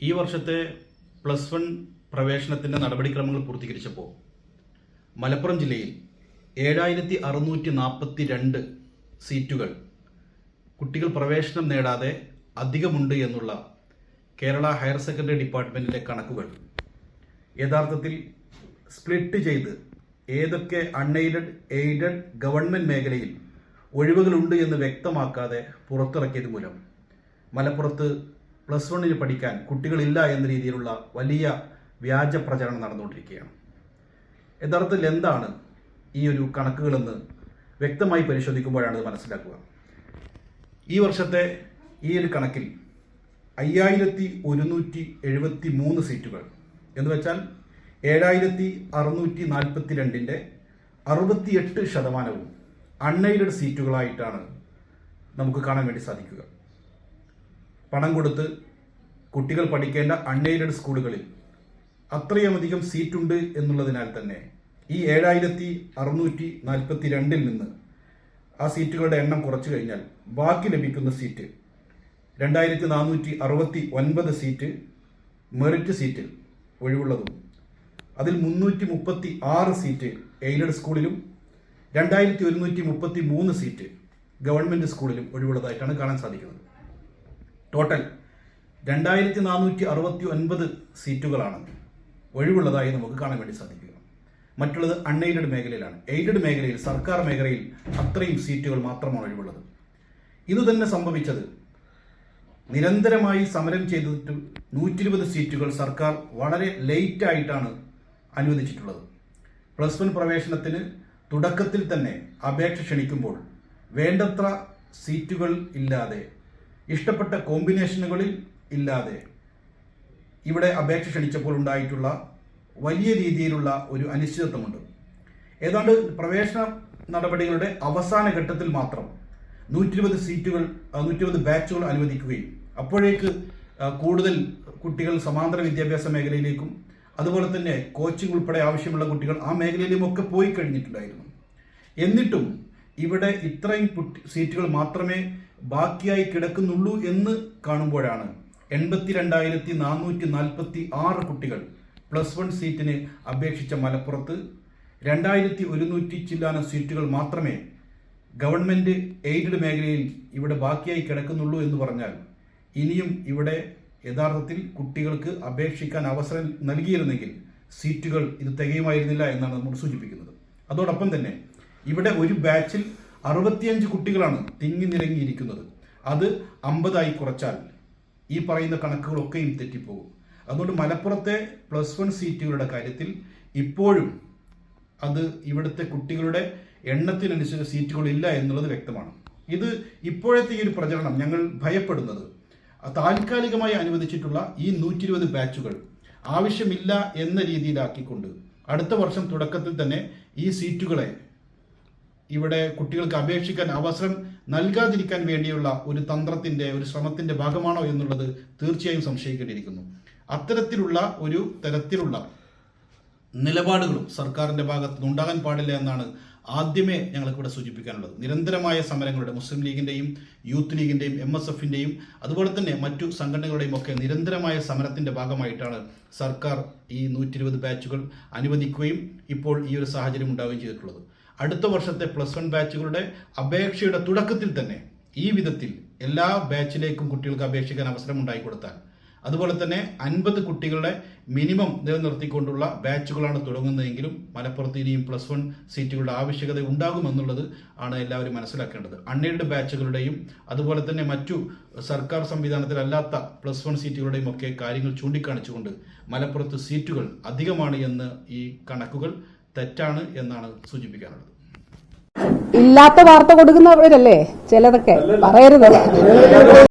ഈ വർഷത്തെ plus one പ്രവേശനത്തിന്റെ നടപടിക്രമങ്ങൾ പൂർത്തീകരിച്ചപ്പോൾ മലപ്പുറം ജില്ലയിൽ ഏഴായിരത്തി അറുന്നൂറ്റി നാൽപ്പത്തി രണ്ട് സീറ്റുകൾ കുട്ടികൾ പ്രവേശനം നേടാതെ അധികമുണ്ട് എന്നുള്ള കേരള ഹയർ സെക്കൻഡറി ഡിപ്പാർട്ട്മെന്റിന്റെ കണക്കുകൾ. യഥാർത്ഥത്തിൽ സ്പ്ലിറ്റ് ചെയ്ത് ഏതൊക്കെ അൺഎയ്ഡഡ് എയ്ഡഡ് ഗവൺമെന്റ് മേഖലയിൽ ഒഴിവുകളുണ്ട് എന്ന് വ്യക്തമാക്കാതെ പുറത്തിറക്കിയത് മൂലം മലപ്പുറത്ത് പ്ലസ് വണ്ണിൽ പഠിക്കാൻ കുട്ടികളില്ല എന്ന രീതിയിലുള്ള വലിയ വ്യാജ പ്രചരണം നടന്നുകൊണ്ടിരിക്കുകയാണ്. യഥാർത്ഥത്തിൽ എന്താണ് ഈ ഒരു കണക്കുകളെന്ന് വ്യക്തമായി പരിശോധിക്കുമ്പോഴാണ് ഇത് മനസ്സിലാക്കുക. ഈ വർഷത്തെ ഈ ഒരു കണക്കിൽ അയ്യായിരത്തി ഒരുന്നൂറ്റി എഴുപത്തി മൂന്ന് സീറ്റുകൾ എന്ന് വെച്ചാൽ ഏഴായിരത്തി അറുന്നൂറ്റി നാൽപ്പത്തി രണ്ടിന്റെ അറുപത്തിയെട്ട് ശതമാനവും അൺഎയ്ഡഡ് സീറ്റുകളായിട്ടാണ് നമുക്ക് കാണാൻ വേണ്ടി സാധിക്കുക. പണം കൊടുത്ത് കുട്ടികൾ പഠിക്കേണ്ട അൺഎയ്ഡഡ് സ്കൂളുകളിൽ അത്രയുമധികം സീറ്റുണ്ട് എന്നുള്ളതിനാൽ തന്നെ ഈ ഏഴായിരത്തി അറുന്നൂറ്റി നാൽപ്പത്തി രണ്ടിൽ നിന്ന് ആ സീറ്റുകളുടെ എണ്ണം കുറച്ചു കഴിഞ്ഞാൽ ബാക്കി ലഭിക്കുന്ന സീറ്റ് രണ്ടായിരത്തി നാനൂറ്റി അറുപത്തി ഒൻപത് സീറ്റ് മെറിറ്റ് സീറ്റ് ഒഴിവുള്ളതും അതിൽ മുന്നൂറ്റി മുപ്പത്തി ആറ് സീറ്റ് എയ്ഡഡ് സ്കൂളിലും രണ്ടായിരത്തി ഒരുന്നൂറ്റി മുപ്പത്തി മൂന്ന് സീറ്റ് ഗവൺമെന്റ് സ്കൂളിലും ഒഴിവുള്ളതായിട്ടാണ് കാണാൻ സാധിക്കുന്നത്. ടോട്ടൽ രണ്ടായിരത്തി നാനൂറ്റി അറുപത്തി ഒൻപത് സീറ്റുകളാണ് ഒഴിവുള്ളതായി നമുക്ക് കാണാൻ വേണ്ടി സാധിക്കുക. മറ്റുള്ളത് അൺഎയ്ഡഡ് മേഖലയിലാണ്. എയ്ഡഡ് മേഖലയിൽ സർക്കാർ മേഖലയിൽ അത്രയും സീറ്റുകൾ മാത്രമാണ് ഒഴിവുള്ളത്. ഇത് തന്നെ സംഭവിച്ചത് നിരന്തരമായി സമരം ചെയ്തിട്ട് നൂറ്റി ഇരുപത് സീറ്റുകൾ സർക്കാർ വളരെ ലേറ്റായിട്ടാണ് അനുവദിച്ചിട്ടുള്ളത്. പ്ലസ് വൺ പ്രവേശനത്തിന് തുടക്കത്തിൽ തന്നെ അപേക്ഷ ക്ഷണിക്കുമ്പോൾ വേണ്ടത്ര സീറ്റുകൾ ഇല്ലാതെ ഇഷ്ടപ്പെട്ട കോമ്പിനേഷനുകളിൽ ഇല്ലാതെ ഇവിടെ അപേക്ഷ ക്ഷണിച്ചപ്പോൾ ഉണ്ടായിട്ടുള്ള വലിയ രീതിയിലുള്ള ഒരു അനിശ്ചിതത്വമുണ്ട്. ഏതാണ്ട് പ്രവേശന നടപടികളുടെ അവസാന ഘട്ടത്തിൽ മാത്രം നൂറ്റി ഇരുപത് സീറ്റുകൾ നൂറ്റി ഇരുപത് ബാച്ചുകൾ അനുവദിക്കുകയും അപ്പോഴേക്ക് കൂടുതൽ കുട്ടികൾ സമാന്തര വിദ്യാഭ്യാസ മേഖലയിലേക്കും അതുപോലെ തന്നെ കോച്ചിങ് ഉൾപ്പെടെ ആവശ്യമുള്ള കുട്ടികൾ ആ മേഖലയിലും ഒക്കെ പോയി കഴിഞ്ഞിട്ടുണ്ടായിരുന്നു. എന്നിട്ടും ഇവിടെ ഇത്രയും സീറ്റുകൾ മാത്രമേ ബാക്കിയായി കിടക്കുന്നുള്ളൂ എന്ന് കാണുമ്പോഴാണ് എൺപത്തിരണ്ടായിരത്തി നാനൂറ്റി നാൽപ്പത്തി ആറ് കുട്ടികൾ പ്ലസ് വൺ സീറ്റിന് അപേക്ഷിച്ച മലപ്പുറത്ത് രണ്ടായിരത്തി ഒരുന്നൂറ്റി ചില്ലാന സീറ്റുകൾ മാത്രമേ ഗവൺമെന്റ് എയ്ഡഡ് മേഖലയിൽ ഇവിടെ ബാക്കിയായി കിടക്കുന്നുള്ളൂ എന്ന് പറഞ്ഞാൽ ഇനിയും ഇവിടെ യഥാർത്ഥത്തിൽ കുട്ടികൾക്ക് അപേക്ഷിക്കാൻ അവസരം നൽകിയിരുന്നെങ്കിൽ സീറ്റുകൾ ഇത് തികയുമായിരുന്നില്ല എന്നാണ് നമ്മൾ സൂചിപ്പിക്കുന്നത്. അതോടൊപ്പം തന്നെ ഇവിടെ ഒരു ബാച്ചിൽ അറുപത്തിയഞ്ച് കുട്ടികളാണ് തിങ്ങി നിരങ്ങിയിരിക്കുന്നത്. അത് അമ്പതായി കുറച്ചാൽ ഈ പറയുന്ന കണക്കുകളൊക്കെയും തെറ്റിപ്പോകും. അതുകൊണ്ട് മലപ്പുറത്തെ പ്ലസ് വൺ സീറ്റുകളുടെ കാര്യത്തിൽ ഇപ്പോഴും അത് ഇവിടുത്തെ കുട്ടികളുടെ എണ്ണത്തിനനുസരിച്ച് സീറ്റുകളില്ല എന്നുള്ളത് വ്യക്തമാണ്. ഇത് ഇപ്പോഴത്തെ ഈ ഒരു പ്രചരണം ഞങ്ങൾ ഭയപ്പെടുന്നത്. താൽക്കാലികമായി അനുവദിച്ചിട്ടുള്ള ഈ നൂറ്റി ഇരുപത് ബാച്ചുകൾ ആവശ്യമില്ല എന്ന രീതിയിലാക്കിക്കൊണ്ട് അടുത്ത വർഷം തുടക്കത്തിൽ തന്നെ ഈ സീറ്റുകളെ ഇവിടെ കുട്ടികൾക്ക് അപേക്ഷിക്കാൻ അവസരം നൽകാതിരിക്കാൻ വേണ്ടിയുള്ള ഒരു തന്ത്രത്തിന്റെ ഒരു ശ്രമത്തിന്റെ ഭാഗമാണോ എന്നുള്ളത് തീർച്ചയായും സംശയിക്കേണ്ടിയിരിക്കുന്നു. അത്തരത്തിലുള്ള ഒരു തരത്തിലുള്ള നിലപാടുകളും സർക്കാരിന്റെ ഭാഗത്ത് ഉണ്ടാകാൻ പാടില്ല എന്നാണ് ആദ്യമേ ഞങ്ങൾക്കിവിടെ സൂചിപ്പിക്കാനുള്ളത്. നിരന്തരമായ സമരങ്ങളുടെ മുസ്ലിം ലീഗിന്റെയും യൂത്ത് ലീഗിന്റെയും എം എസ് എഫിന്റെയും അതുപോലെ തന്നെ മറ്റു സംഘടനകളുടെയും ഒക്കെ നിരന്തരമായ സമരത്തിന്റെ ഭാഗമായിട്ടാണ് സർക്കാർ ഈ നൂറ്റി ഇരുപത് ബാച്ചുകൾ അനുവദിക്കുകയും ഇപ്പോൾ ഈ ഒരു സാഹചര്യം ഉണ്ടാവുകയും ചെയ്തിട്ടുള്ളത്. അടുത്ത വർഷത്തെ പ്ലസ് വൺ ബാച്ചുകളുടെ അപേക്ഷയുടെ തുടക്കത്തിൽ തന്നെ ഈ വിധത്തിൽ എല്ലാ ബാച്ചിലേക്കും കുട്ടികൾക്ക് അപേക്ഷിക്കാൻ അവസരം ഉണ്ടായി കൊടുത്താൽ അതുപോലെ തന്നെ അൻപത് കുട്ടികളുടെ മിനിമം നിലനിർത്തിക്കൊണ്ടുള്ള ബാച്ചുകളാണ് തുടങ്ങുന്നതെങ്കിലും മലപ്പുറത്ത് ഇനിയും പ്ലസ് വൺ സീറ്റുകളുടെ ആവശ്യകത ഉണ്ടാകുമെന്നുള്ളത് ആണ് എല്ലാവരും മനസ്സിലാക്കേണ്ടത്. അൺഎയ്ഡ് ബാച്ചുകളുടെയും അതുപോലെ തന്നെ മറ്റു സർക്കാർ സംവിധാനത്തിലല്ലാത്ത പ്ലസ് വൺ സീറ്റുകളുടെയും ഒക്കെ കാര്യങ്ങൾ ചൂണ്ടിക്കാണിച്ചുകൊണ്ട് മലപ്പുറത്ത് സീറ്റുകൾ അധികമാണ് എന്ന് ഈ കണക്കുകൾ തെറ്റാണ് എന്നാണ് സൂചിപ്പിക്കാനുള്ളത്. ഇല്ലാത്ത വാർത്ത കൊടുക്കുന്നവരല്ലേ ചിലതൊക്കെ പറയരുത്.